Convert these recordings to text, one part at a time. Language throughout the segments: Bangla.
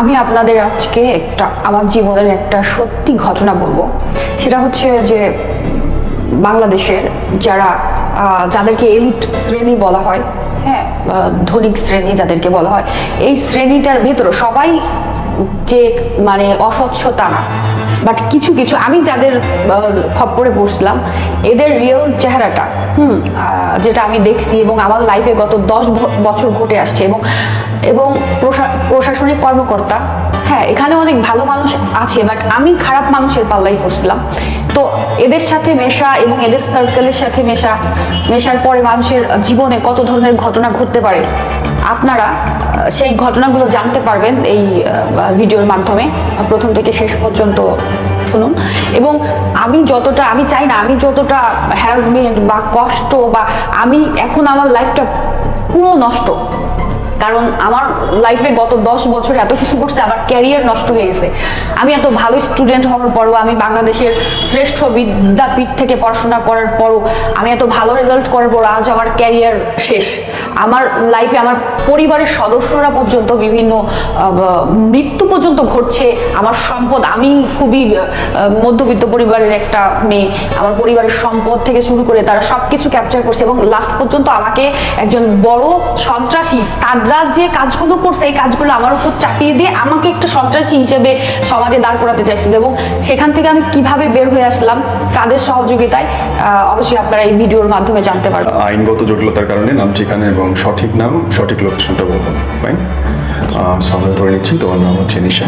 আমি আপনাদের আজকে একটা, আমার জীবনের একটা সত্যি ঘটনা বলব। সেটা হচ্ছে যে বাংলাদেশের যারা যাদেরকে এলিট শ্রেণি বলা হয় হ্যাঁ ধনিক শ্রেণি যাদেরকে বলা হয়, এই শ্রেণীটার ভেতর সবাই যে মানে অস্বচ্ছতা না। বাট কিছু কিছু, আমি যাদের খপ্পরে পড়ছিলাম, এদের রিয়েল চেহারাটা, হুম যেটা আমি দেখছি এবং আমার লাইফে গত দশ বছর ঘটে আসছে এবং এবং প্রশা- প্রশাসনিক কর্মকর্তা হ্যাঁ এখানে অনেক ভালো মানুষ আছে বাট আমি খারাপ মানুষের পাল্লাই পড়ছিলাম। তো এদের সাথে মেশা এবং এদের সার্কেলের সাথে মেশা, মেশার পরে মানুষের জীবনে কত ধরনের ঘটনা ঘটতে পারে, আপনারা সেই ঘটনাগুলো জানতে পারবেন এই ভিডিওর মাধ্যমে। প্রথম থেকে শেষ পর্যন্ত শুনুন। এবং আমি যতটা, আমি চাই না, আমি যতটা হ্যারাসমেন্ট বা কষ্ট বা, আমি এখন আমার লাইফটা পুরো নষ্ট। কারণ আমার লাইফে গত দশ বছরে এত কিছু করছে আমার ক্যারিয়ার নষ্ট হয়ে গেছে। আমি এত ভালো স্টুডেন্ট হওয়ার পরও, আমি বাংলাদেশের শ্রেষ্ঠ বিদ্যাপীঠ থেকে পড়াশোনা করার পরও, আমি এত ভালো রেজাল্ট করার পর আজ আমার ক্যারিয়ার শেষ। আমার লাইফে আমার পরিবারের সদস্যরা পর্যন্ত বিভিন্ন মৃত্যু পর্যন্ত ঘটছে। আমার সম্পদ, আমি খুবই মধ্যবিত্ত পরিবারের একটা মেয়ে। আমার পরিবারের সম্পদ থেকে শুরু করে তারা সব কিছু ক্যাপচার করছে এবং লাস্ট পর্যন্ত আমাকে একজন বড় সন্ত্রাসী তারা যে কাজগুলো করছে, এই কাজগুলো আমার উপর চাপিয়ে দিয়ে আমাকে একটা সন্ত্রাসী হিসেবে সমাজে দাঁড় করাতে চাইছিল এবং সেখান থেকে আমি কীভাবে বের হয়ে আসলাম কাদের সহযোগিতায় অবশ্যই আপনারা এই ভিডিওর মাধ্যমে জানতে পারবেন। আইনগত জটিলতার কারণে নাম, ঠিকানা এবং সঠিক নাম, সঠিক লোকেশনটা বলব ফাইন সামনে ধরে নিচ্ছি, তোমার নাম হচ্ছে নিশা।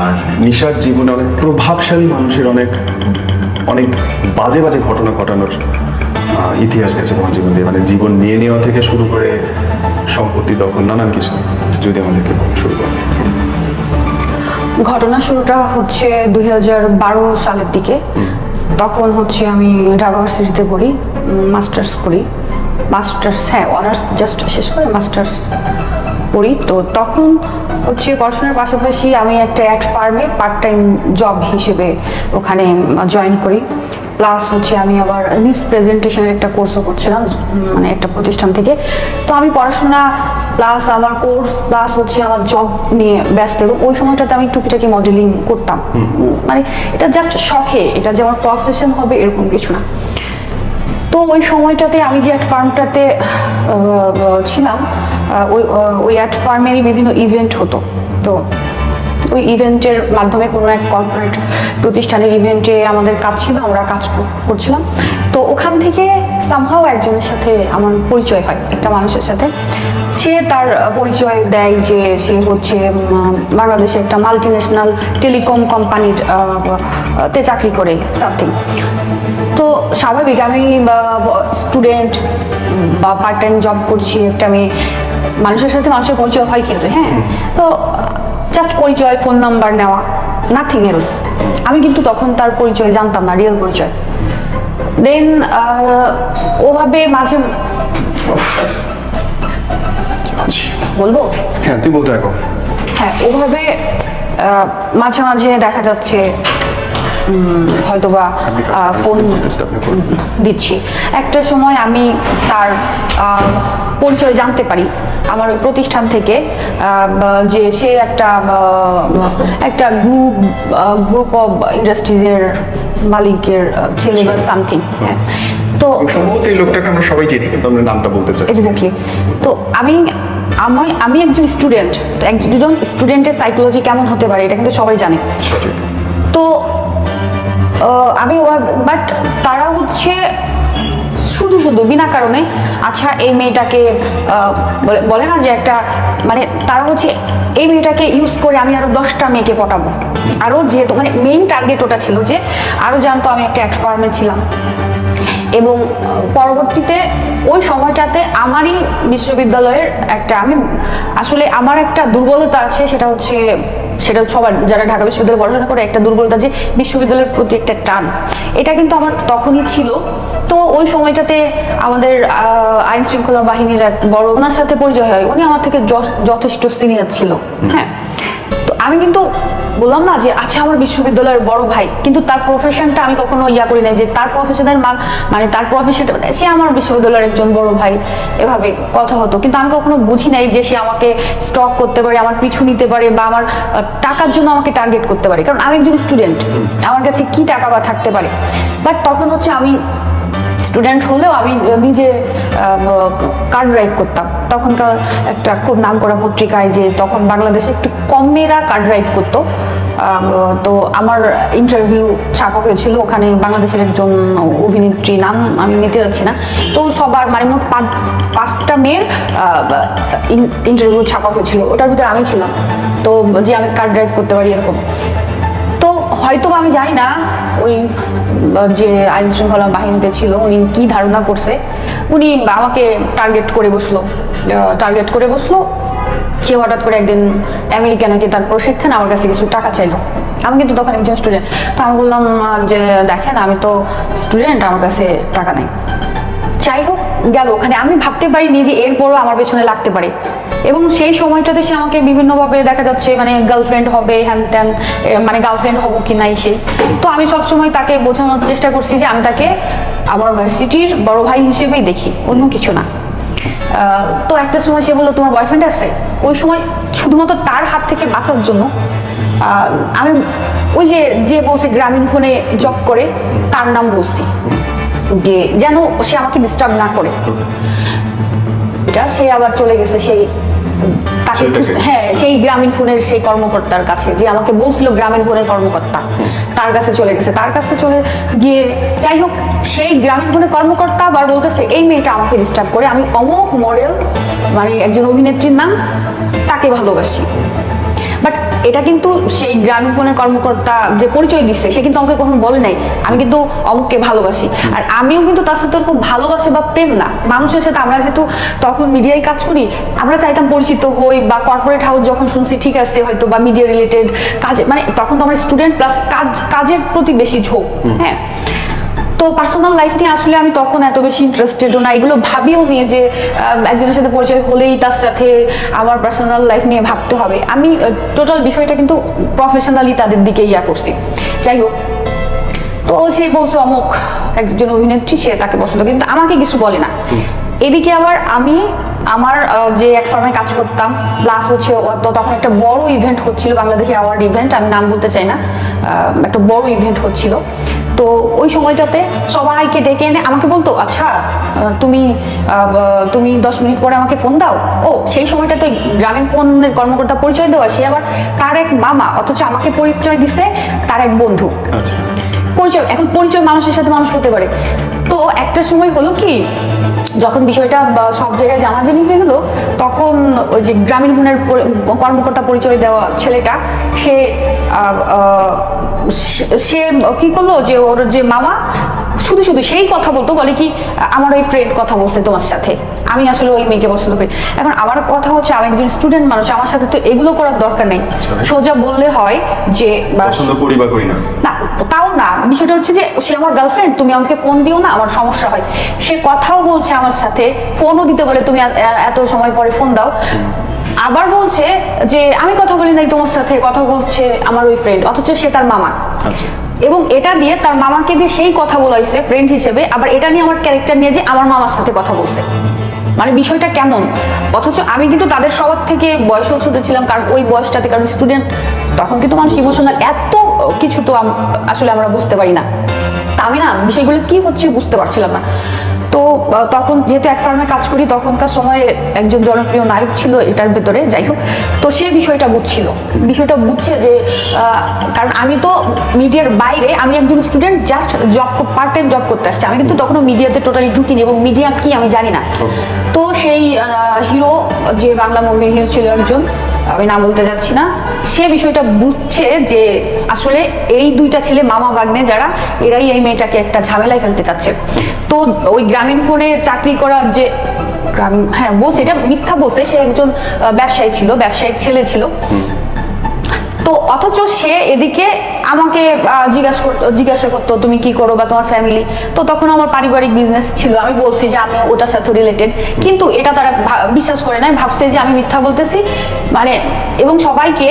আর নিশার জীবনে অনেক প্রভাবশালী মানুষের অনেক অনেক বাজে বাজে ঘটনা ঘটানোর ইতিহাস গেছে তোমার জীবন দিয়ে। মানে জীবন নিয়ে নেওয়া থেকে শুরু করে সম্পত্তি দখল, নানান কিছু। যদি আমাদেরকে শুরু করো। ঘটনা শুরুটা হচ্ছে দু হাজার বারো সালের দিকে। তখন হচ্ছে আমি ঢাকা ভার্সিটিতে পড়ি মাস্টার্স করি মাস্টার্স হ্যাঁ অনার্স জাস্ট শেষ করে মাস্টার্স পড়ি। তো তখন হচ্ছে পড়াশোনার পাশাপাশি আমি একটা অ্যাড ফার্মে পার্ট টাইম জব হিসেবে ওখানে জয়েন করি। প্লাস হচ্ছে আমি আবার নিউজ প্রেজেন্টেশনের একটা কোর্সও করছিলাম মানে একটা প্রতিষ্ঠান থেকে। তো আমি পড়াশোনা প্লাস আমার কোর্স প্লাস হচ্ছে আমার জব নিয়ে ব্যস্ত। এবং ওই সময়টাতে আমি টুকিটাকি মডেলিং করতাম। মানে এটা জাস্ট শখে এটা যে আমার প্রফেশন হবে এরকম কিছু না। তো ওই সময়টাতে আমি যে অ্যাড ফার্মটাতে ছিলাম ওই ওই অ্যাড ফার্মেরই বিভিন্ন ইভেন্ট হতো। তো ওই ইভেন্টের মাধ্যমে কোনো এক কর্পোরেট প্রতিষ্ঠানের ইভেন্টে আমাদের কাজ ছিল আমরা কাজ করছিলাম। তো ওখান থেকে সামহাও একজনের সাথে আমার পরিচয় হয় একটা মানুষের সাথে। সে তার পরিচয় দেয় যে সে হচ্ছে বাংলাদেশে একটা মাল্টি ন্যাশনাল টেলিকম কোম্পানির তে চাকরি করে সামথিং তো স্বাভাবিক আমি স্টুডেন্ট বা পার্ট টাইম জব করছি একটা আমি মানুষের সাথে মানুষের পরিচয় হয় কিন্তু হ্যাঁ। তো জাস্ট পরিচয় ফোন নাম্বার নেওয়া নাথিং এলস আমি কিন্তু তখন তার পরিচয় জানতাম না রিয়েল পরিচয়। দেন ওভাবে মাঝে বলব? হ্যাঁ তুই বলতে থাকো। হ্যাঁ ওভাবে মাঝে মাঝে দেখা যাচ্ছে হয়তোবা ফোন। দিচ্ছি। একটা সময় আমি তার পরিচয় জানতে পারি। আমার ওই প্রতিষ্ঠান থেকে যে সে একটা একটা গ্রুপ গ্রুপ অফ ইন্ডাস্ট্রিজের মালিকের ছেলে বা সামথিং হ্যাঁ। তো সম্ভবত এই লোকটাকে আমরা সবাই চিনি কিন্তু আমরা নামটা বলতে চাই এক্স্যাক্টলি তো আমি আমি আমি একজন স্টুডেন্ট তো একজন স্টুডেন্টের সাইকোলজি কেমন হতে পারে এটা কিন্তু সবাই জানে। তো আমি বাট তারা হচ্ছে শুধু শুধু, বিনা কারণে। আচ্ছা এই মেয়েটাকে বলে- না যে একটা মানে তারা হচ্ছে, এই মেয়েটাকে ইউজ করে আমি আরও দশটা মেয়েকে পটাবো। আরও যেহেতু মানে মেইন টার্গেট ওটা ছিল যে আরও জানতো আমি একটা অ্যাক্ট ছিলাম। এবং পরবর্তীতে ওই সময়টাতে আমারই বিশ্ববিদ্যালয়ের একটা, আমি আসলে আমার একটা দুর্বলতা আছে, সেটা হচ্ছে সেটা সবার যারা ঢাকা বিশ্ববিদ্যালয়ে পড়াশোনা করে একটা দুর্বলতা যে বিশ্ববিদ্যালয়ের প্রতি একটা টান এটা কিন্তু আমার তখনই ছিল। তো ওই সময়টাতে আমাদের আহ, আইন শৃঙ্খলা বাহিনীর এক বড় ওনার সাথে পরিচয় হয়। উনি আমার থেকে যথেষ্ট সিনিয়র ছিল। হ্যাঁ। আমি কিন্তু বললাম না যে আচ্ছা আমার বিশ্ববিদ্যালয়ের বড় ভাই। কিন্তু তার প্রফেশনটা আমি কখনো ইয়া করি নাই যে তার প্রফেশনের মান মানে তার প্রফেশনটা সে আমার বিশ্ববিদ্যালয়ের একজন বড় ভাই এভাবে কথা হতো। কিন্তু আমি কখনো বুঝি নাই যে সে আমাকে স্টক করতে পারে আমার পিছু নিতে পারে বা আমার টাকার জন্য আমাকে টার্গেট করতে পারে। কারণ আমি একজন স্টুডেন্ট আমার কাছে কি টাকা বা থাকতে পারে? বাট তখন হচ্ছে আমি স্টুডেন্ট হলেও আমি নিজে কার ড্রাইভ করতাম। তখনকার একটা খুব নাম করা পত্রিকায় যে তখন বাংলাদেশে একটু কম মেয়েরা কার ড্রাইভ করতো তো আমার ইন্টারভিউ ছাপা হয়েছিল। ওখানে বাংলাদেশের একজন অভিনেত্রী নাম আমি নিতে যাচ্ছি না। তো সবার মানে মোট পাঁচ, পাঁচটা মেয়ের ইন্টারভিউ ছাপা হয়েছিল। ওটার ভিতরে আমি ছিলাম। তো যে আমি কার ড্রাইভ করতে পারি এরকম। হয়তো আমি জানি না ওই যে আইন শৃঙ্খলা বাহিনীতে ছিল, উনি কি ধারণা করছে? উনি আমাকে টার্গেট করে বসল। টার্গেট করে বসল। সে হঠাৎ করে একদিন আমেরিকা নাকি তার প্রশিক্ষণ, আমার কাছে কিছু টাকা চাইলো। আমি কিন্তু তখন একজন স্টুডেন্ট তো আমি বললাম যে দেখেন, আমি তো স্টুডেন্ট আমার কাছে টাকা নেই। যাই হোক, গেল। ওখানে আমি ভাবতে পারিনি যে এরপরও আমার পেছনে লাগতে পারে। এবং সেই সময়টাতে সে আমাকে বিভিন্নভাবে দেখা যাচ্ছে মানে গার্লফ্রেন্ড হবে হ্যান ত্যান মানে গার্লফ্রেন্ড হব কি নাই সেই তো আমি সবসময় তাকে বোঝানোর চেষ্টা করছি যে আমি তাকে আমার ভার্সিটির বড় ভাই হিসেবেই দেখি, অন্য কিছু না। তো একটা সময় সে বলল, তোমার বয়ফ্রেন্ড আছে? ওই সময় শুধুমাত্র তার হাত থেকে বাঁচার জন্য আমি ওই যে যে বলছে গ্রামীণ ফোনে জব করে, তার নাম বলছি। যে যেন সে আমাকে ডিস্টার্ব না করে। এটা সে আবার চলে গেছে সেই হ্যাঁ সেই গ্রামীণ ফোনের সেই কর্মকর্তার কাছে যে আমাকে বলছিল গ্রামীণ ফোনের কর্মকর্তা। তার কাছে চলে গেছে। তার কাছে চলে গিয়ে যাই হোক সেই গ্রামীণ ফোনের কর্মকর্তা আবার বলতেছে এই মেয়েটা আমাকে ডিস্টার্ব করে। আমি অমুক মডেল মানে একজন অভিনেত্রীর নাম তাকে ভালোবাসি। এটা কিন্তু সেই গ্রামীণ ফোনের কর্মকর্তা যে পরিচয় দিচ্ছে সে কিন্তু আমাকে কখনো বলে নাই। আমি কিন্তু অমুককে ভালোবাসি। আর আমিও কিন্তু তার সাথে ওরকম ভালোবাসে বা প্রেম না। মানুষের সাথে আমরা যেহেতু তখন মিডিয়ায় কাজ করি আমরা চাইতাম পরিচিত হই বা কর্পোরেট হাউস যখন শুনছি ঠিক আছে হয়তো বা মিডিয়া রিলেটেড কাজে মানে তখন তো আমরা স্টুডেন্ট প্লাস কাজ কাজের প্রতি বেশি ঝোঁক। হ্যাঁ? তো পার্সোনাল লাইফ নিয়ে আসলে আমি তখন এত বেশি ইন্টারেস্টেডও না। এগুলো ভাবিও নিয়ে যে একজনের সাথে পরিচয় হলেই তার সাথে আমার পার্সোনাল লাইফ নিয়ে ভাবতে হবে। আমি টোটাল বিষয়টা কিন্তু প্রফেশনালি তাদের দিকে ইয়া করছি। যাই হোক তো সে বলছে অমুক একজন অভিনেত্রী সে তাকে পছন্দ কিন্তু আমাকে কিছু বলে না। এদিকে আবার আমি আমার যে এক ফার্মে কাজ করতাম প্লাস হচ্ছে তো তখন একটা বড় ইভেন্ট হচ্ছিল বাংলাদেশে অ্যাওয়ার্ড ইভেন্ট আমি নাম বলতে চাই না একটা বড় ইভেন্ট হচ্ছিল। তো ওই সময়টাতে সবাইকে ডেকে এনে আমাকে বলতো আচ্ছা তুমি তুমি দশ মিনিট পরে আমাকে ফোন দাও। ও সেই সময়টাতে গ্রামীণ ফোনের কর্মকর্তা পরিচয় দেওয়া সে আবার তার এক মামা অথচ আমাকে পরিচয় দিছে তার এক বন্ধু। আচ্ছা। পরিচয় এখন পরিচয় মানুষের সাথে মানুষ হতে পারে। তো একটা সময় হলো কি যখন বিষয়টা সব জায়গায় জানাজানি হয়ে গেলো তখন ওই যে গ্রামীণ ফোনের কর্মকর্তা পরিচয় দেওয়া ছেলেটা সে সে- কি করল যে ওর যে মামা শুধু শুধু সেই কথা বলতো বলে কি আমার ওই ফ্রেন্ড কথা বলছে তোমার সাথে। আমি আসলে ওই মেয়েকে পছন্দ করি। এখন আমার কথা হচ্ছে আমি একজন স্টুডেন্ট মানুষ আমার সাথে তো এগুলো করার দরকার নেই। সোজা বললে হয় যে বা পছন্দ করি বা করি না। না তাও না। বিষয়টা হচ্ছে যে সে আমার গার্লফ্রেন্ড তুমি আমাকে ফোন দিও না আমার সমস্যা হয়। সে কথাও বলছে আমার সাথে ফোনও দিতে বলে তুমি এত সময় পরে ফোন দাও। আবার বলছে যে আমি কথা বলি নাই তোমার সাথে কথা বলছে আমার ওই ফ্রেন্ড অথচ সে তার মামা। আচ্ছা। এবং এটা দিয়ে তার মামাকে দিয়ে সেই কথা বলাইছে ফ্রেন্ড হিসেবে আবার এটা নিয়ে আমার ক্যারেক্টার নিয়ে যে আমার মামার সাথে কথা বলছে। মানে বিষয়টা কেমন? অথচ আমি কিন্তু তাদের সবার থেকে বয়সেও ছোট ছিলাম কারণ ওই বয়সটাতে কারণ স্টুডেন্ট তখন কিন্তু মানুষ ইমোশনাল এত কিছু তো আসলে আমরা বুঝতে পারি না। তা আমি না বিষয়গুলো কি হচ্ছে বুঝতে পারছিলাম না। তো তখন যেহেতু এক ফার্মে কাজ করি তখনকার সময়ে একজন জনপ্রিয় নায়ক ছিল এটার ভেতরে যাই হোক। তো সে বিষয়টা বুঝছিল। বিষয়টা বুঝছে যে কারণ আমি তো মিডিয়ার বাইরে আমি একজন student just job part time job করতে আসছি। আমি কিন্তু তখনও মিডিয়াতে টোটালি ঢুকিনি এবং মিডিয়া কি আমি জানি না। তো সেই হিরো যে বাংলা মুভির হিরো ছিল একজন আমি নাম বলতে যাচ্ছি না। সে বিষয়টা বুঝছে যে আসলে এই দুইটা ছেলে মামা ভাগ্নে যারা, এরাই এই মেয়েটাকে একটা ঝামেলায় ফেলতে চাচ্ছে। তো ওই গ্রামীণ ফোনে চাকরি করার যে গ্রাম হ্যাঁ বলছে, এটা মিথ্যা বলছে। সে একজন ব্যবসায়ী ছিল ব্যবসায়িক ছেলে ছিল। তো অথচ সে এদিকে আমাকে জিজ্ঞাসা করতো জিজ্ঞাসা করতো তুমি কি করো বা তোমার ফ্যামিলি তো তখন আমার পারিবারিক বিজনেস ছিল। আমি বলছি যে আমি ওটার সাথে রিলেটেড কিন্তু এটা তারা বিশ্বাস করে নাই। ভাবছে যে আমি মিথ্যা বলতেছি। মানে এবং সবাইকে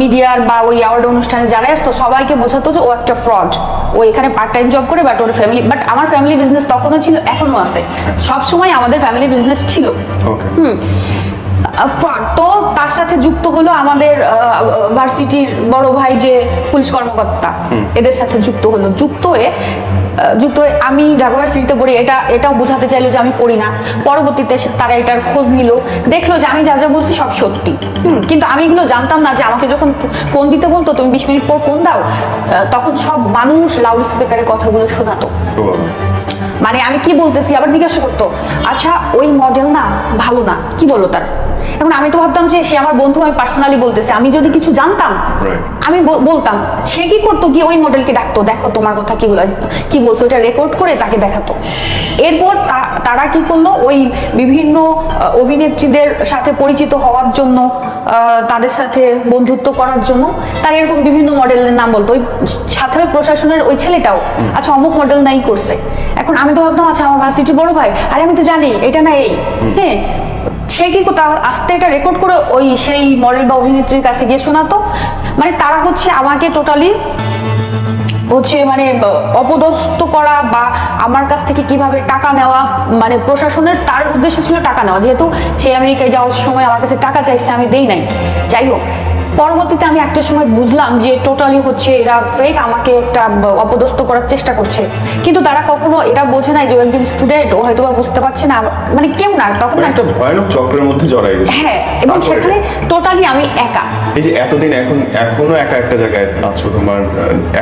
মিডিয়ার বা ওই অ্যাওয়ার্ড অনুষ্ঠানে যারা আসতো সবাইকে বোঝাতো যে ও একটা ফ্রড ও এখানে পার্ট টাইম জব করে বাট ওর ফ্যামিলি বাট আমার ফ্যামিলি বিজনেস তখনও ছিল এখনও আছে। সবসময় আমাদের ফ্যামিলি বিজনেস ছিল। হুম। ফ্রড তো তার সাথে যুক্ত হলো আমাদের ভার্সিটির বড় ভাই যে পুলিশ কর্মকর্তা এদের সাথে যুক্ত হলো। যুক্ত হয়ে যুক্ত হয়ে আমি ঢাকা ভার্সিটিতে পড়ি। এটা এটাও বোঝাতে চাইলো যে আমি পড়ি না। পরবর্তীতে তারা এটার খোঁজ নিল। দেখল যে আমি যা যা বলছি সব সত্যি। কিন্তু আমি এগুলো জানতাম না যে আমাকে যখন ফোন দিতে বলতো তুমি বিশ মিনিট পর ফোন দাও তখন সব মানুষ লাউড স্পিকারে কথাগুলো শোনাতো। মানে আমি কি বলতেছি আবার জিজ্ঞাসা করতো আচ্ছা ওই মডেল না ভালো না। কি বলো তার? এখন আমি তো ভাবতাম যে সে আমার বন্ধু আমি পার্সোনালি বলতেছে। আমি যদি কিছু জানতাম আমি বলতাম সে কি করতো কি ওই মডেলকে ডাকতো দেখো তোমার কথা কি বলে কি বলছো? এটা রেকর্ড করে তাকে দেখাতো। এরপর তারা কি করল ওই বিভিন্ন অভিনেত্রীদের সাথে পরিচিত হওয়ার জন্য তাদের সাথে বন্ধুত্ব করার জন্য তারা এরকম বিভিন্ন মডেলের নাম বলতো। ওই সাথে প্রশাসনের ওই ছেলেটাও আচ্ছা অমুক মডেল নাই করছে। এখন আমি তো ভাবতাম আচ্ছা আমার ভার্সিটি বড় ভাই। আরে আমি তো জানি এটা না এই। হ্যাঁ সে কি আস্তে এটা রেকর্ড করে ওই সেই মডেল বা অভিনেত্রীর কাছে গিয়ে শোনাতো? মানে তারা হচ্ছে আমাকে টোটালি হচ্ছে মানে অপদস্থ করা বা আমার কাছ থেকে কীভাবে টাকা নেওয়া মানে প্রশাসনের তার উদ্দেশ্য ছিল টাকা নেওয়া। যেহেতু সে আমেরিকায় যাওয়ার সময় আমার কাছে টাকা চাইছে, আমি দেই নাই। যাই হোক পরবর্তীতে আমি একটা সময় বুঝলাম যে টোটালি হচ্ছে এরা ফেক আমাকে একটা অপদস্থ করার চেষ্টা করছে। কিন্তু তারা কখনো এটা বোঝে নাই যে একজন স্টুডেন্ট ও হয়তো বা বুঝতে পারছে না। মানে কেউ না তখন মানে একটা ভয়ানক চক্রের মধ্যে জড়াই গেছে। হ্যাঁ এবং সেখানে টোটালি আমি একা। এই যে এতদিন এখন এখনও একা একটা জায়গায় আছো তোমার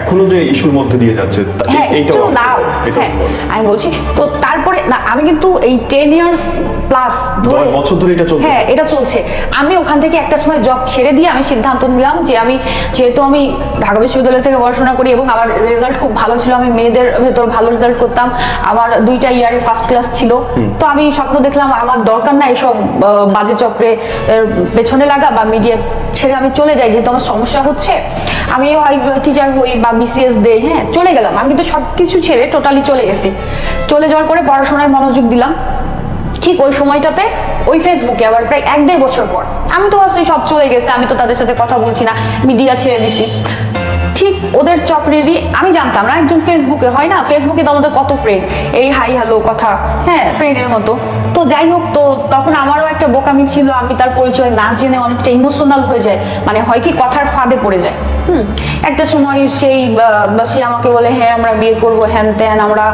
এখনও যে ইস্যুর মধ্যে দিয়ে যাচ্ছে হ্যাঁ এইটাও still now হ্যাঁ আমি বলছি তো তারপরে না আমি কিন্তু এই টেন ইয়ার্স প্লাস ধরে বছর ধরে এটা চলছে হ্যাঁ এটা চলছে। আমি ওখান থেকে একটা সময় জব ছেড়ে দিয়ে আমি সিদ্ধান্ত নিলাম যে আমি যেহেতু আমি ঢাকা বিশ্ববিদ্যালয় থেকে পড়াশোনা করি এবং আমার রেজাল্ট খুব ভালো ছিল আমি মেয়েদের ভেতর ভালো রেজাল্ট করতাম আমার দুইটা ইয়ারে ফার্স্ট ক্লাস ছিল। তো আমি স্বপ্ন দেখলাম আমার দরকার না এসব বাজে চক্রে পেছনে লাগা বা মিডিয়া ছেড়ে আমি চলে যাই যেহেতু আমার সমস্যা হচ্ছে। আমি হয় টিচার হই বা বিসিএস দেই হ্যাঁ চলে গেলাম। আমি কিন্তু সব কিছু ছেড়ে টোটালি চলে গেছি। চলে যাওয়ার পরে পড়াশোনায় মনোযোগ দিলাম। ঠিক ওই সময়টাতে ওই ফেসবুকে আবার প্রায় এক দেড় বছর পর। আমি তো ভাবছি সব চলে গেছে, আমি তো তাদের সাথে কথা বলছি না মিডিয়া ছেড়ে দিছি। ঠিক ওদের চক্রেরই, আমি জানতাম না, একজন ফেসবুকে হয় না? ফেসবুকে তো কত ফ্রেন্ড এই হাই হ্যালো কথা। হ্যাঁ ফ্রেন্ডের মতো। তো যাই হোক, তো তখন আমারও একটা বোকামি ছিল, আমি তার পরিচয় না জেনে অনেকটা ইমোশনাল হয়ে যায় মানে হয় কি, কথার ফাঁদে পড়ে যায় হুম, একটা সময় সেই সে আমাকে বলে হ্যাঁ আমরা বিয়ে করব, হ্যান ত্যান, আমরা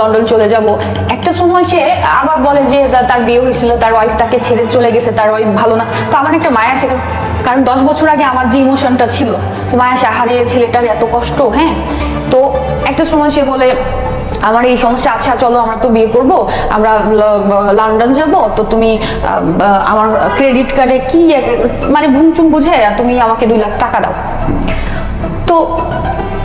লন্ডন চলে যাব। একটা সময় সে আবার বলে যে তার বিয়ে হয়েছিল, তার ওয়াইফ তাকে ছেড়ে চলে গেছে, তার ওয়াইফ ভালো না। তো আমার একটা মায়া সে কারণ দশ বছর আগে আমার যে ইমোশনটা ছিল মায়া সাহারে ছেলেটার এত কষ্ট হ্যাঁ? তো একটা সময় সে বলে, আমার এই সমস্যা আচ্ছা চলো আমরা তো বিয়ে করব, আমরা লন্ডন যাব, তো তুমি আমার ক্রেডিট কার্ডে কি মানে ভুমচুম বুঝে তুমি আমাকে দুই লাখ টাকা দাও। তো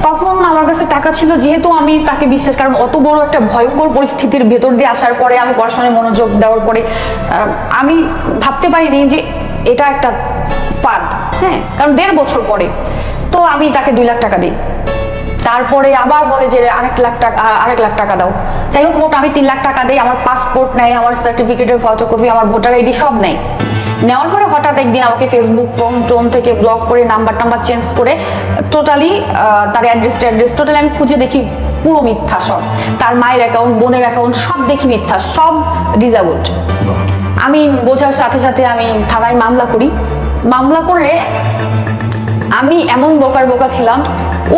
তখন আমার কাছে টাকা ছিল, যেহেতু আমি তাকে বিশ্বাস, কারণ অত বড় একটা ভয়ঙ্কর পরিস্থিতির ভেতর দিয়ে আসার পরে, আমি পড়াশোনায় মনোযোগ দেওয়ার পরে আমি ভাবতে পারিনি যে এটা একটা ফাঁদ হ্যাঁ কারণ দেড় বছর পরে। তো আমি তাকে দুই লাখ টাকা দিই। তারপরে আবার বলে যে আরেক লাখ টাকা আরেক লাখ টাকা দাও। যাই হোক মোট আমি তিন লাখ টাকা দিই আমার পাসপোর্ট নেয় আমার সার্টিফিকেটের ফটোকপি আমার ভোটার আইডি সব নেই নেওয়ার পরে হঠাৎ একদিন আমাকে ফেসবুক ফোন টোন থেকে ব্লক করে নাম্বার টাম্বার চেঞ্জ করে টোটালি তার অ্যাড্রেস অ্যাড্রেস টোটালি আমি খুঁজে দেখি পুরো মিথ্যা সব তার মায়ের অ্যাকাউন্ট বোনের অ্যাকাউন্ট সব দেখি মিথ্যা সব ডিজাবল্ড আমি বোঝার সাথে সাথে আমি থানায় মামলা করি। মামলা করলে আমি এমন বোকার বোকা ছিলাম,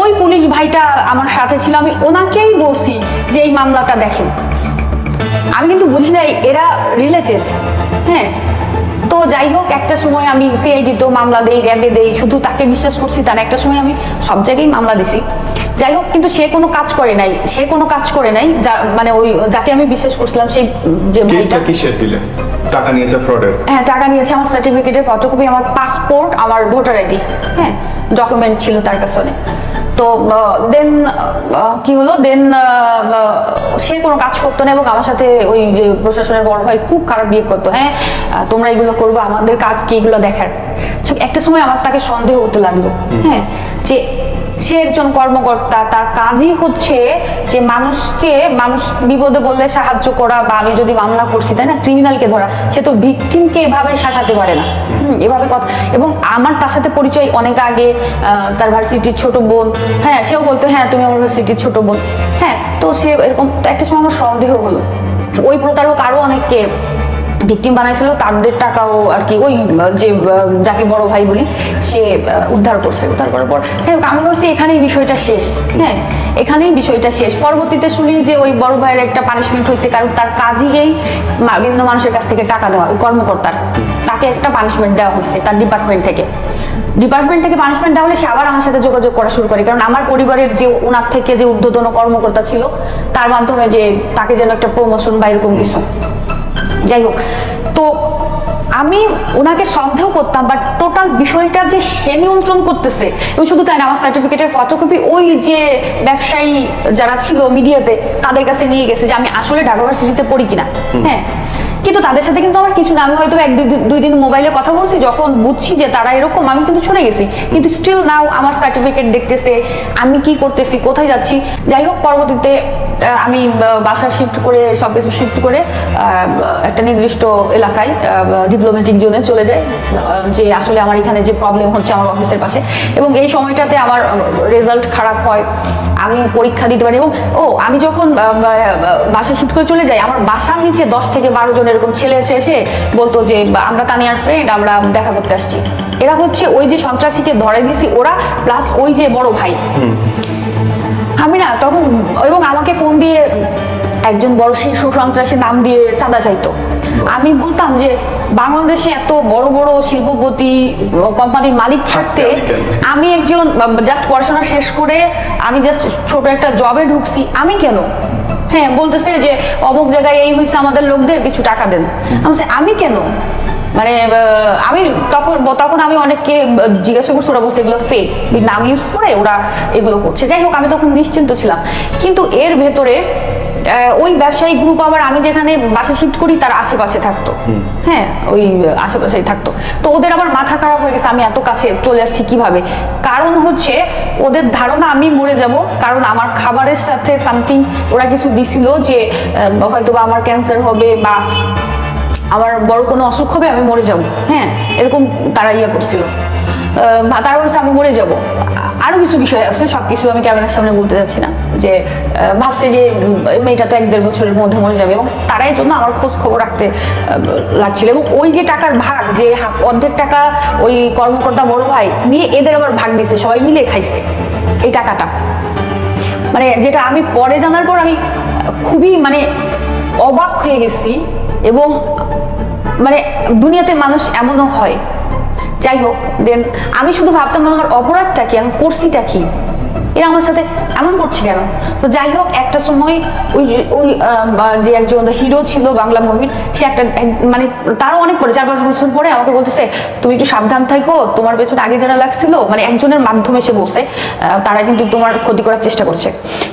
ওই পুলিশ ভাইটা আমার সাথে ছিল, আমি ওনাকেই বলছি যে এই মামলাটা দেখেন। আমি কিন্তু বুঝি নাই, এরা রিলেটেড হ্যাঁ? তো যাই হোক একটা সময় আমি সিআইডি তো মামলা দেই র্যাবে দেই শুধু তাকে বিশ্বাস করছি তার একটা সময় আমি সব জায়গায় মামলা দিছি। যাই হোক কিন্তু সে কোনো কাজ করে নাই সে কোনো কাজ করে নাই যা মানে ওই যাকে আমি বিশ্বাস করছিলাম সেই যে ভাইটা কিসের দিলে? টাকা নিয়েছে ফ্রডের হ্যাঁ টাকা নিয়েছে আমার সার্টিফিকেটের ফটোকপি আমার পাসপোর্ট আমার ভোটার আইডি হ্যাঁ ডকুমেন্ট ছিল তার কাছে। তো দেন কি হলো? দেন কাজ করতো না এবং আমার সাথে ওই যে প্রশাসনের বড় ভাই খুব খারাপ বিয়ে করতো। হ্যাঁ তোমরা এগুলো করবে করব আমাদের কাজ কি এগুলো দেখার? একটা সময় আমার তাকে সন্দেহ হতে লাগল। হ্যাঁ যে সে একজন কর্মকর্তা, তার কাজই হচ্ছে যে মানুষকে, মানুষ বিপদে বললে সাহায্য করা বা আমি যদি মামলা করছি, তাই না? ক্রিমিনালকে ধরা। সে তো ভিকটিমকে এভাবে শাসাতে পারে না। এভাবে কথা। এবং আমার তার সাথে পরিচয় অনেক আগে তার ভার্সিটির ছোট বোন। হ্যাঁ সেও বলতো হ্যাঁ তুমি আমার ভার্সিটির ছোট বোন। হ্যাঁ তো সে এরকম, একটা সময় আমার সন্দেহ হলো। ওই প্রতারক আরও অনেককে ভিকটিম বানাইছিল, তাদের টাকাও আর কি ওই, যে যাকে বড় ভাই বলি, সে উদ্ধার করছে। উদ্ধার করার পর, যাই হোক, আমি ভাবছি এখানেই বিষয়টা শেষ। হ্যাঁ এখানেই বিষয়টা শেষ। পরবর্তীতে শুনি যে ওই বড় ভাইয়ের একটা পানিশমেন্ট হয়েছে, কারণ তার কাজই এই বিভিন্ন মানুষের কাছ থেকে টাকা দেওয়া, ওই কর্মকর্তার। তাকে একটা পানিশমেন্ট দেওয়া হয়েছে তার ডিপার্টমেন্ট থেকে। ডিপার্টমেন্ট থেকে পানিশমেন্ট দেওয়া হলে সে আবার আমার সাথে যোগাযোগ করা শুরু করে, কারণ আমার পরিবারের যে, ওনার থেকে যে ঊর্ধ্বতন কর্মকর্তা ছিল, তার মাধ্যমে যে তাকে যেন একটা প্রমোশন বা এরকম কিছু। যাই হোক তো আমি ওনাকে সন্দেহ করতাম বাট টোটাল বিষয়টা যে সে নিয়ন্ত্রণ করতেছে এবং শুধু তাই না আমার সার্টিফিকেটের ফটোকপি ওই যে ব্যবসায়ী যারা ছিল মিডিয়াতে তাদের কাছে নিয়ে গেছে যে আমি আসলে ঢাকা ভার্সিটিতে পড়ি কিনা। হ্যাঁ কিন্তু তাদের সাথে কিন্তু আমার কিছু না। আমি হয়তো এক, দুই দিন- মোবাইলে কথা বলছি, যখন বুঝছি যে তারা এরকম, আমি কিন্তু শুনে গেছি। কিন্তু স্টিল নাও আমার সার্টিফিকেট দেখতেছে, আমি কি করতেছি, কোথায় যাচ্ছি। যাই হোক, পরবর্তীতে আমি বাসা শিফট করে সব কিছু শিফট করে একটা নির্দিষ্ট এলাকায় ডিপ্লোম্যাটিক জোনে চলে যাই যে আসলে আমার এখানে যে প্রবলেম হচ্ছে আমার অফিসের পাশে। এবং এই সময়টাতে আমার রেজাল্ট খারাপ হয়। আমি পরীক্ষা দিতে পারি এবং, ও, আমি যখন বাসা শিফট করে চলে যাই, আমার বাসার নিচে দশ থেকে বারো জন এরকম ছেলে এসে এসে বলতো যে আমরা তানিয়ার ফ্রেন্ড আমরা দেখা করতে আসছি। এরা হচ্ছে ওই যে সন্ত্রাসীকে ধরে দিয়েছি ওরা প্লাস ওই যে বড় ভাই। আমি না তখন এবং আমাকে ফোন দিয়ে একজন বড় সেই সুসন্ত্রাসীর নাম দিয়ে চাঁদা চাইতো। আমি বলতাম যে বাংলাদেশে এত বড় বড় শিল্পপতি কোম্পানির মালিক থাকতে আমি একজন জাস্ট পড়াশোনা শেষ করে আমি জাস্ট ছোট একটা জবে ঢুকছি। আমি কেন? হ্যাঁ বলতেছে যে অমুক জায়গায় এই হয়েছে আমাদের লোকদের, কিছু টাকা দেন। আমি আমি কেন? মানে আমি তখন তখন আমি অনেককে জিজ্ঞাসা করছি, ওরা বলছে, এগুলো ফেক নাম ইউজ করে ওরা এগুলো করছে। যাই হোক, আমি তখন নিশ্চিন্ত ছিলাম। কিন্তু এর ভেতরে ওই ব্যবসায়ী গ্রুপ আবার আমি যেখানে বাসা শিফট করি তার আশেপাশে থাকতো। হ্যাঁ ওই আশেপাশেই থাকতো। তো ওদের আবার মাথা খারাপ হয়ে গেছে আমি এত কাছে চলে আসছি কীভাবে? কারণ হচ্ছে ওদের ধারণা আমি মরে যাব কারণ আমার খাবারের সাথে সামথিং ওরা কিছু দিছিল যে হয়তো বা আমার ক্যান্সার হবে বা আমার বড় কোনো অসুখ হবে, আমি মরে যাব। হ্যাঁ এরকম তারা ইয়ে করছিল। তারা বলছে, আমি মরে যাব। আরও কিছু বিষয় আছে সব কিছু আমি ক্যামেরার সামনে বলতে যাচ্ছি না, যে ভাবছে যে মেয়েটা তো এক দেড় বছরের মধ্যে মরে যাবে এবং তারাই জন্য আমার খোঁজ খবর রাখতে লাগছিল এবং ওই যে টাকার ভাগ, যে অর্ধেক টাকা ওই কর্মকর্তা বড় ভাই নিয়ে এদের আবার ভাগ দিছে, সবাই মিলে খাইছে এই টাকাটা। মানে যেটা আমি পরে জানার পর আমি খুবই মানে অবাক হয়ে গেছি এবং মানে দুনিয়াতে মানুষ এমনও হয়। যাই হোক দেন আমি শুধু ভাবতাম আমার অপরাধটা কি আমি করছিটা কি? এরা আমার সাথে এমন করছে কেন? তো যাই হোক, একটা সময় ওই ওই যে একজন হিরো ছিল বাংলা মুভির সে একটা মানে তারও অনেক পরে চার পাঁচ বছর পরে আমাকে বলতেছে, তুমি একটু সাবধান থাকো তোমার পেছনে আগে যারা লাগছিল মানে একজনের মাধ্যমে সে বলছে তারা কিন্তু তোমার ক্ষতি করার চেষ্টা করছে।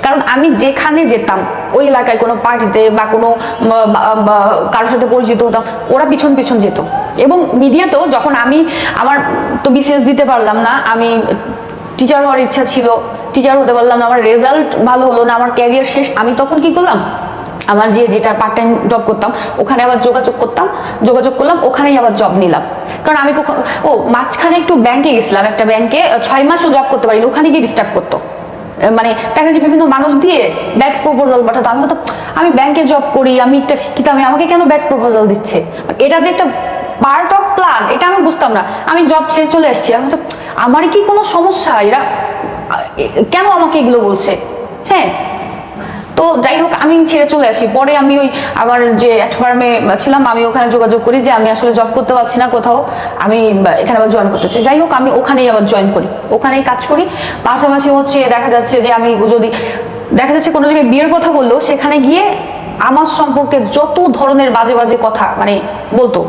কারণ আমি যেখানে যেতাম, ওই এলাকায় কোনো পার্টিতে বা কোনো কারোর সাথে পরিচিত হতাম, ওরা পিছন পিছন যেত। এবং মিডিয়াতেও যখন আমি, আমার তো বিসিএস দিতে পারলাম না, আমি টিচার হওয়ার ইচ্ছা ছিল টিচার হতে পারলাম না আমার রেজাল্ট ভালো হলো না, আমার ক্যারিয়ার শেষ, আমি তখন কি করলাম? আমার যে, যেটা পার্ট টাইম জব করতাম, ওখানে আবার যোগাযোগ করতাম, যোগাযোগ করলাম, ওখানেই আবার জব নিলাম। কারণ আমি ও, মাঝখানে একটু ব্যাংকে গেছিলাম, একটা ব্যাংকে ছয় মাসও জব করতে পারিনি, ওখানে গিয়ে ডিস্টার্ব করতো। মানে দেখা বিভিন্ন মানুষ দিয়ে ব্যাড প্রপোজাল পাঠাতো। আমি হতো আমি ব্যাংকে জব করি, আমি একটা শিক্ষিত, আমি আমাকে কেন ব্যাড প্রপোজাল দিচ্ছে? এটা যে একটা পার্ট অফ প্ল্যান এটা আমি বুঝতাম না। আমি জব ছেড়ে চলে আসছি। আমি তো, আমার কি কোনো সমস্যা? এরা, কেন আমাকে এগুলো বলছে? হ্যাঁ। তো যাই হোক, আমি ছেড়ে চলে আসি। পরে আমি ওই আবার যে অ্যাট ফার্মে ছিলাম, আমি ওখানে যোগাযোগ করি যে আমি আসলে জব করতে পারছি না কোথাও। আমি এখানে আবার জয়েন করতে চাই। যাই হোক, আমি ওখানেই আবার জয়েন করি। ওখানেই কাজ করি। পাশাপাশি হচ্ছে দেখা যাচ্ছে যে আমি যদি, দেখা যাচ্ছে কোনো জায়গায় বিয়ের কথা বলল সেখানে গিয়ে আমার সম্পর্কে যত ধরনের বাজে বাজে কথা মানে বলতো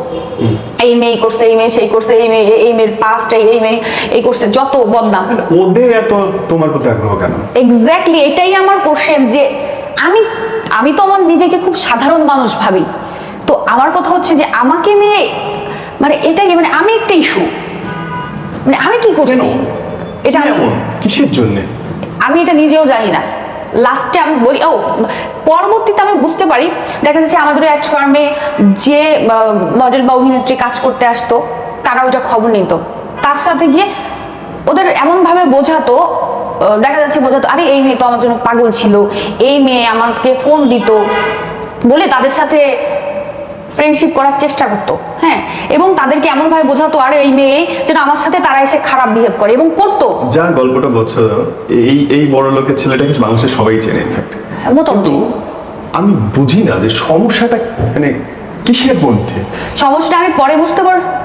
এই মেয়ে করছে এই মেয়ে সেই করছে এই মেয়ে এই মেয়ের পাস্ট এই মেয়ে এই করছে যত বদনাম। ওদের এত তোমার প্রতি আগ্রহ কেন? এক্স্যাক্টলি এটাই আমার কোশ্চেন যে আমি আমি তো আমার নিজেকে খুব সাধারণ মানুষ ভাবি। তো আমার কথা হচ্ছে যে আমাকে নিয়ে মানে এটাই মানে আমি একটা ইস্যু মানে আমি কি করছি? এটা আমি কিসের জন্য? আমি এটা নিজেও জানি না। লাস্টে আমি বলি, ও, পরবর্তীতে আমি বুঝতে পারি, দেখা যাচ্ছে আমাদের এক ফার্মে যে মডেল বা অভিনেত্রী কাজ করতে আসতো তারা ওটা খবর নিত। তার সাথে গিয়ে ওদের এমনভাবে বোঝাতো দেখা যাচ্ছে বোঝাতো, আরে, এই মেয়ে তো আমার জন্য পাগল ছিল, এই মেয়ে আমাকে ফোন দিত। বলে তাদের সাথে ফ্রেন্ডশিপ করার চেষ্টা করতো হ্যাঁ? এবং তাদেরকে এমন ভাবে বোঝাতো আরে এই মেয়ে যেন আমার সাথে তারা এসে খারাপ বিহেভ করে। এবং করতো। যার গল্পটা বলছো এই এই বড় লোকের ছেলেটাকে বাংলাদেশের সবাই চেনে ইনফ্যাক্ট মোটামুটি। আমি বুঝি না যে সমস্যাটা মানে কিসের মধ্যে? সমস্যাটা আমি পরে বুঝতে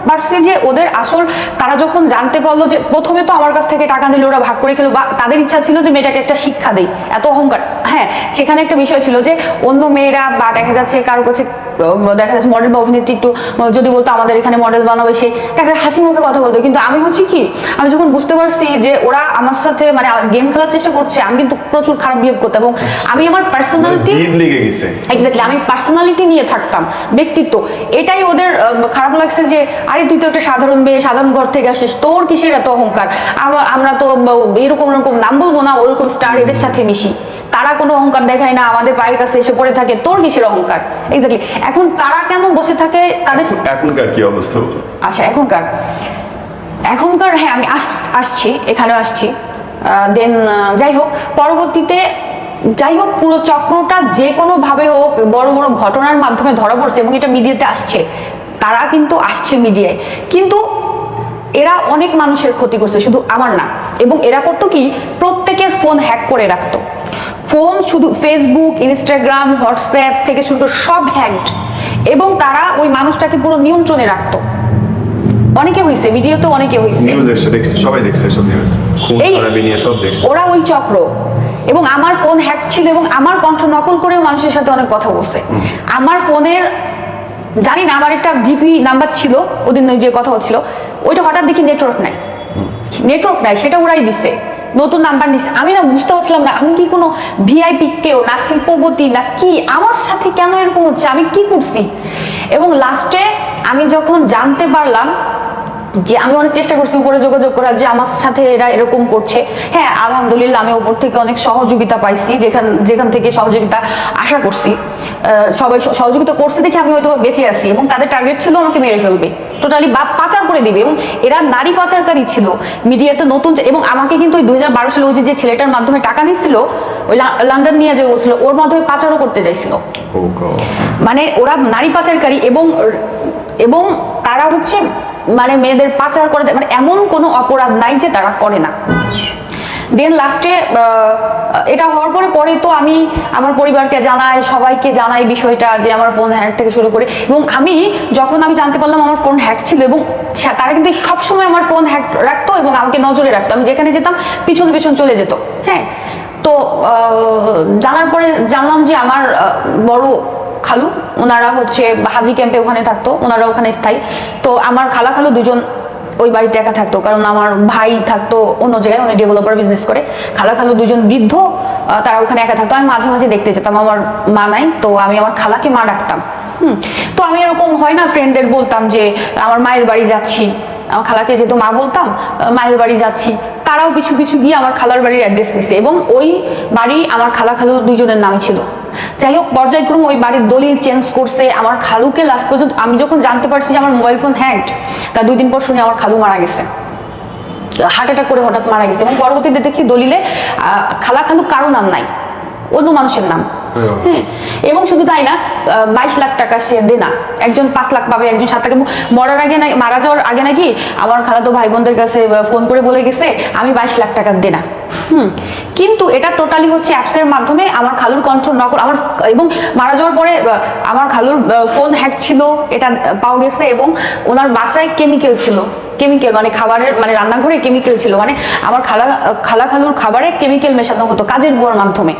পারছি যে ওদের আসল তারা যখন জানতে পারল যে প্রথমে তো আমার কাছ থেকে টাকা নিলে ওরা ভাগ করে খেলো বা তাদের ইচ্ছা ছিল যে মেয়েটাকে একটা শিক্ষা দেই এত অহংকার। হ্যাঁ সেখানে একটা বিষয় ছিল যে অন্য মেয়েরা বা দেখা যাচ্ছে কারও কাছে দেখা যাচ্ছে মডেল বা অভিনেত্রী একটু যদি বলতো আমাদের এখানে মডেল বানাবে সে যায় হাসি মুখে কথা বলতো। কিন্তু আমি হচ্ছে কি আমি যখন বুঝতে পারছি যে ওরা আমার সাথে মানে গেম খেলার চেষ্টা করছে আমি কিন্তু প্রচুর খারাপ বিহেভ করতাম এবং আমি আমার পার্সোনালিটি এক্স্যাক্টলি আমি পার্সোনালিটি নিয়ে থাকতাম ব্যক্তিত্ব। এটাই ওদের খারাপ লাগছে যে আরে তুই তো একটা সাধারণ মেয়ে সাধারণ ঘর থেকে আসিস তোর কিসের এত অহংকার? আমরা তো এরকম এরকম নাম বলব না ওরকম স্টার এদের সাথে মিশি। তারা কোনো অহংকার দেখায় না আমাদের পায়ের কাছে এসে পড়ে থাকে তোর কিসের অহংকার? এক্স্যাক্টলি এখন তারা কেন বসে থাকে তাদের এখনকার কি অবস্থা আচ্ছা এখনকার। এখনকার হ্যাঁ আমি আস- আসছি এখানেও আসছি। দেন যাই হোক পরবর্তীতে যাই হোক পুরো চক্রটা যে কোনো ভাবে হোক বড় বড় ঘটনার মাধ্যমে ধরা পড়ছে এবং এটা মিডিয়াতে আসছে তারা কিন্তু আসছে মিডিয়ায়। কিন্তু এরা অনেক মানুষের ক্ষতি করছে শুধু আমার না। এবং এরা করতো কি প্রত্যেকের ফোন হ্যাক করে রাখতো। ফোন শুধু ফেসবুক ইনস্টাগ্রাম হোয়াটসঅ্যাপ থেকে শুরু করে সব হ্যাকড এবং তারা ওই মানুষটাকে পুরো নিয়ন্ত্রণে রাখতো। অনেকে হয়েছে ভিডিওতে অনেকে হয়েছে নিউজ এসে দেখছি সবাই দেখছে সব নিউজ খুন এই- নিয়ে সব দেখছে। ওরা ওই চক্র। এবং আমার ফোন হ্যাক ছিল এবং আমার কণ্ঠ নকল করেও মানুষের সাথে অনেক কথা বলছে। আমার ফোনের জানি না আমার একটা জিপি নাম্বার ছিল ওদিন ওই যে কথা হচ্ছিল ওইটা হঠাৎ দেখি নেটওয়ার্ক নাই। নেটওয়ার্ক নাই সেটা ওরাই দিচ্ছে নতুন নাম্বার নিচ্ছে আমি না বুঝতে পারছিলাম না, আমি কি কোনো ভিআইপি কেউ, না শিল্পপতি, না কি? আমার সাথে কেন এরকম হচ্ছে? আমি কি করছি? এবং লাস্টে আমি যখন জানতে পারলাম যে আমি অনেক চেষ্টা করছি উপরে যোগাযোগ করার যে আমার সাথে এরা এরকম করছে। হ্যাঁ আলহামদুলিল্লাহ আমি উপর থেকে অনেক সহযোগিতা পাইছি যেখান যেখান থেকে সহযোগিতা আশা করছি। সবাই সহযোগিতা করছে দেখে আমি হয়তো বেঁচে আছি এবং তাদের টার্গেট ছিল আমাকে মেরে ফেলবে। টোটালি বা পাচার করে দিবে এবং এরা নারী পাচারকারী ছিল। মিডিয়াতে নতুন এবং আমাকে কিন্তু ওই দুই হাজার বারো সালে ওই যে- যে ছেলেটার মাধ্যমে টাকা নিচ্ছিল ওই লন্ডন নিয়ে যে বলছিল ওর মাধ্যমে পাচারও করতে চাইছিল। মানে ওরা নারী পাচারকারী এবং এবং তারা হচ্ছে মানে মেয়েদের পাচার করে দেয়। মানে এমন কোনো অপরাধ নাই যে তারা করে না। দেন লাস্টে এটা হওয়ার পরে পরে তো আমি আমার পরিবারকে জানাই, সবাইকে জানাই বিষয়টা যে আমার ফোন হ্যাক থেকে শুরু করে। এবং আমি যখন আমি জানতে পারলাম আমার ফোন হ্যাক ছিল এবং তারা কিন্তু সবসময় আমার ফোন হ্যাক রাখতো এবং আমাকে নজরে রাখতো। আমি যেখানে যেতাম, পিছন পিছন চলে যেত। হ্যাঁ? তো জানার পরে জানলাম যে আমার বড় খালু। ওনারা হচ্ছে হাজি ক্যাম্পে ওখানে থাকতো ওনারা ওখানে স্থায়ী। তো আমার খালা খালু দুজন ওই বাড়িতে একা থাকতো, কারণ আমার ভাই থাকতো অন্য জায়গায়, উনি ডেভেলপার বিজনেস করে। খালা খালু দুজন বৃদ্ধ তারা ওখানে একা থাকতো। আমি মাঝে মাঝে দেখতে যেতাম, আমার মা নাই, তো আমি আমার খালাকে মা ডাকতাম। হুম, তো আমি এরকম হয় না ফ্রেন্ডদের বলতাম যে, আমার মায়ের বাড়ি যাচ্ছি। আমার খালাকে যেহেতু মা বলতাম মায়ের বাড়ি যাচ্ছি, তারাও পিছু পিছু গিয়ে আমার খালার বাড়ির অ্যাড্রেস নিছে এবং ওই বাড়ি আমার খালা খালু দুইজনের নামে ছিল। যাই হোক, পর্যায়ক্রমে ওই বাড়ির দলিল চেঞ্জ করছে, আমার খালুকে লাস্ট পর্যন্ত আমি যখন জানতে পারছি যে আমার মোবাইল ফোন হ্যাংড তার দুই দিন পর শুনে আমার খালু মারা গেছে। হার্ট অ্যাটাক করে হঠাৎ মারা গেছে এবং পরবর্তীতে দেখি দলিলে খালা খালু কারও নাম নাই, অন্য মানুষের নাম। হ্যাঁ। হ্যাঁ এবং শুধু তাই না বাইশ লাখ টাকা সে দেনা একজন পাঁচ লাখ পাবে, একজন সাত লাখ। মরার আগে মারা যাওয়ার আগে নাকি আমার খালাতো ভাই বোনদের কাছে ফোন করে বলে গেছে, আমি বাইশ লাখ টাকা দেনা হুম, কিন্তু এটা টোটালি হচ্ছে অ্যাপসের মাধ্যমে আমার খালুর কণ্ঠ নকল আমার এবং মারা যাওয়ার পরে আমার খালুর ফোন হ্যাক ছিল, এটা পাওয়া গেছে এবং ওনার বাসায় কেমিক্যাল ছিল। কেমিক্যাল মানে খাবারের মানে রান্নাঘরে কেমিক্যাল ছিল। মানে আমার খালা খালা খালুর খাবারে কেমিক্যাল মেশানো হতো, কাজের বুয়ার মাধ্যমে।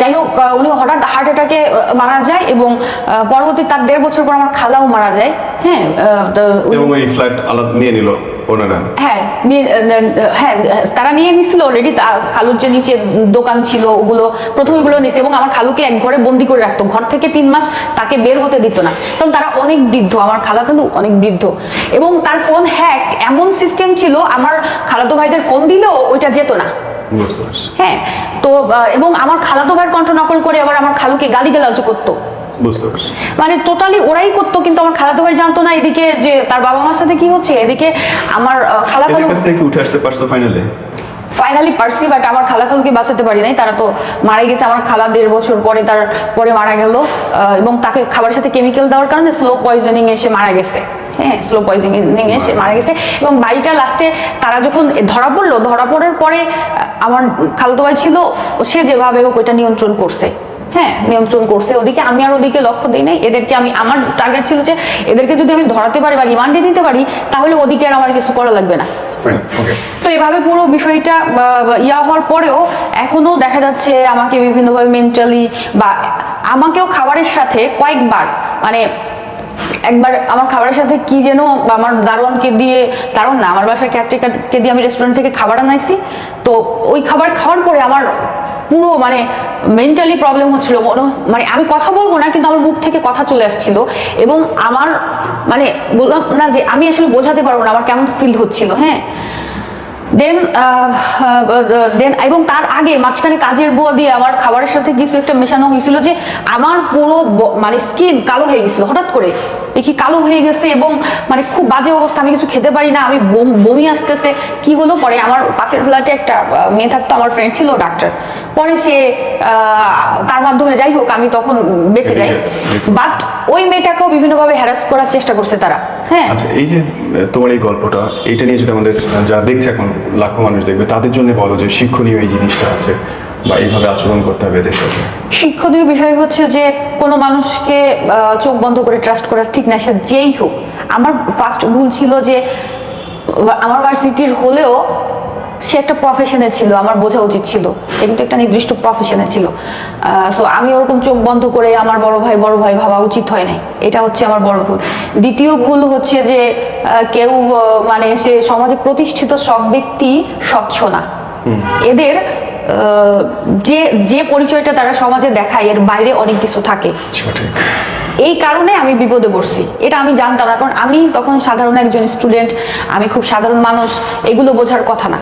যাই হোক উনি হঠাৎ হার্ট অ্যাটাকে মারা যায় এবং পরবর্তী তার দেড় বছর পর আমার খালাও মারা যায়। হ্যাঁ ওই ফ্ল্যাট আলাদা নিয়ে নিল ওনারা। হ্যাঁ হ্যাঁ তারা নিয়ে নিছিল অলরেডি খালুর যে নিচে দোকান ছিল ওগুলো প্রথমে ওগুলো নিছে এবং আমার খালুকে এক ঘরে বন্দি করে রাখতো। ঘর থেকে তিন মাস তাকে বের হতে দিত না। কারণ তারা অনেক বৃদ্ধ আমার খালা খালু অনেক বৃদ্ধ। এবং তার ফোন হ্যাক এমন সিস্টেম ছিল আমার খালাতো ভাইদের ফোন দিলেও ওইটা যেত না। হ্যাঁ তো এবং আমার খালাতো ভাইয়ের কণ্ঠ নকল করে আবার আমার খালুকে গালিগালাজ করতো। মানে টোটালি ওরাই করতো কিন্তু আমার খালাতো ভাই জানতো না এদিকে যে তার বাবা মার সাথে কি হচ্ছে এদিকে আমার খালা খালু থেকে উঠে আসতে পারছ ফাইনালে ফাইনালি পারছি বাট আমার খালা খালুকে বাঁচাতে পারি নাই। তারা তো মারা গেছে আমার খালা দেড় বছর পরে তার পরে মারা গেল। এবং তাকে খাবার সাথে কেমিক্যাল দেওয়ার কারণে স্লো পয়জনিং এসে মারা গেছে। হ্যাঁ স্লো পয়জনিং এসে মারা গেছে। এবং বাড়িটা লাস্টে তারা যখন ধরা পড়ল ধরা পড়ার পরে আমার খালাতো ভাই ছিল সে যেভাবে হোক ওইটা নিয়ন্ত্রণ করছে। হ্যাঁ নিয়ন্ত্রণ করছে। ওদিকে আমি আর ওদিকে লক্ষ্য দিই নাই। এদেরকে আমি আমার টার্গেট ছিল যে এদেরকে যদি আমি ধরাতে পারি বা রিমান্ডে দিতে পারি তাহলে ওদিকে আর আমার কিছু করা লাগবে না। তো এভাবে পুরো বিষয়টা ইয়া হওয়ার পরেও এখনও দেখা যাচ্ছে আমাকে বিভিন্নভাবে মেন্টালি বা আমাকেও খাবারের সাথে কয়েকবার মানে একবার আমার খাবারের সাথে কি যেন আমার দারোয়ানকে দিয়ে, দারোয়ান না, আমার বাসার ক্যাটটেকারকে দিয়ে আমি রেস্টুরেন্ট থেকে খাবার আনাইছি। তো ওই খাবার খাওয়ার পরে আমার পুরো মানে মেন্টালি প্রবলেম হচ্ছিল। মানে আমি কথা বলব না, কিন্তু আমার মুখ থেকে কথা চলে আসছিল। এবং আমার মানে বললাম না যে আমি আসলে বোঝাতে পারব না আমার কেমন ফিল হচ্ছিল হ্যাঁ? দেন দেন এবং তার আগে মাঝখানে কাজের বুয়া দিয়ে আমার খাবারের সাথে কিছু একটা মেশানো হয়েছিল যে আমার পুরো মানে স্কিন কালো হয়ে গেছিল, হঠাৎ করে। দেখি কালো হয়ে গেছে এবং মানে খুব বাজে অবস্থা আমি কিছু খেতে পারি না আমি বম- আসতেছে। কি হলো? পরে আমার পাশের ফ্ল্যাটে একটা মেয়ে থাকতো আমার ফ্রেন্ড ছিল ডাক্তার পরে সে তার মাধ্যমে যাই হোক আমি তখন বেঁচে যাই। বাট ওই মেয়েটাকেও বিভিন্নভাবে হ্যারাস করার চেষ্টা করছে তারা। হ্যাঁ। আচ্ছা এই যে তোমার এই গল্পটা এটা নিয়ে যদি আমাদের যারা দেখছে এখন লাখো মানুষ দেখবে তাদের জন্য বলো যে শিক্ষণীয় এই জিনিসটা আছে। বা এইভাবে আচরণ করতে হবে এদের সাথে? শিক্ষণীয় বিষয় হচ্ছে যে কোনো মানুষকে চোখ বন্ধ করে ট্রাস্ট করা ঠিক না সে যেই হোক। আমার ফার্স্ট ভুল ছিল যে আমার ভার্সিটির হলেও সে একটা প্রফেশনে ছিল আমার বোঝা উচিত ছিল। সে কিন্তু একটা নির্দিষ্ট প্রফেশনে ছিল। সো আমি ওরকম চোখ বন্ধ করে আমার বড় ভাই বড় ভাই ভাবা উচিত হয় নাই। এটা হচ্ছে আমার বড় ভুল। দ্বিতীয় ভুল হচ্ছে যে কেউ মানে সে সমাজে প্রতিষ্ঠিত সব ব্যক্তি স্বচ্ছ না। এদের যে যে পরিচয়টা তারা সমাজে দেখায় এর বাইরে অনেক কিছু থাকে। সঠিক। এই কারণে আমি বিপদে পড়ছি। এটা আমি জানতাম না কারণ আমি তখন সাধারণ একজন স্টুডেন্ট আমি খুব সাধারণ মানুষ এগুলো বোঝার কথা না।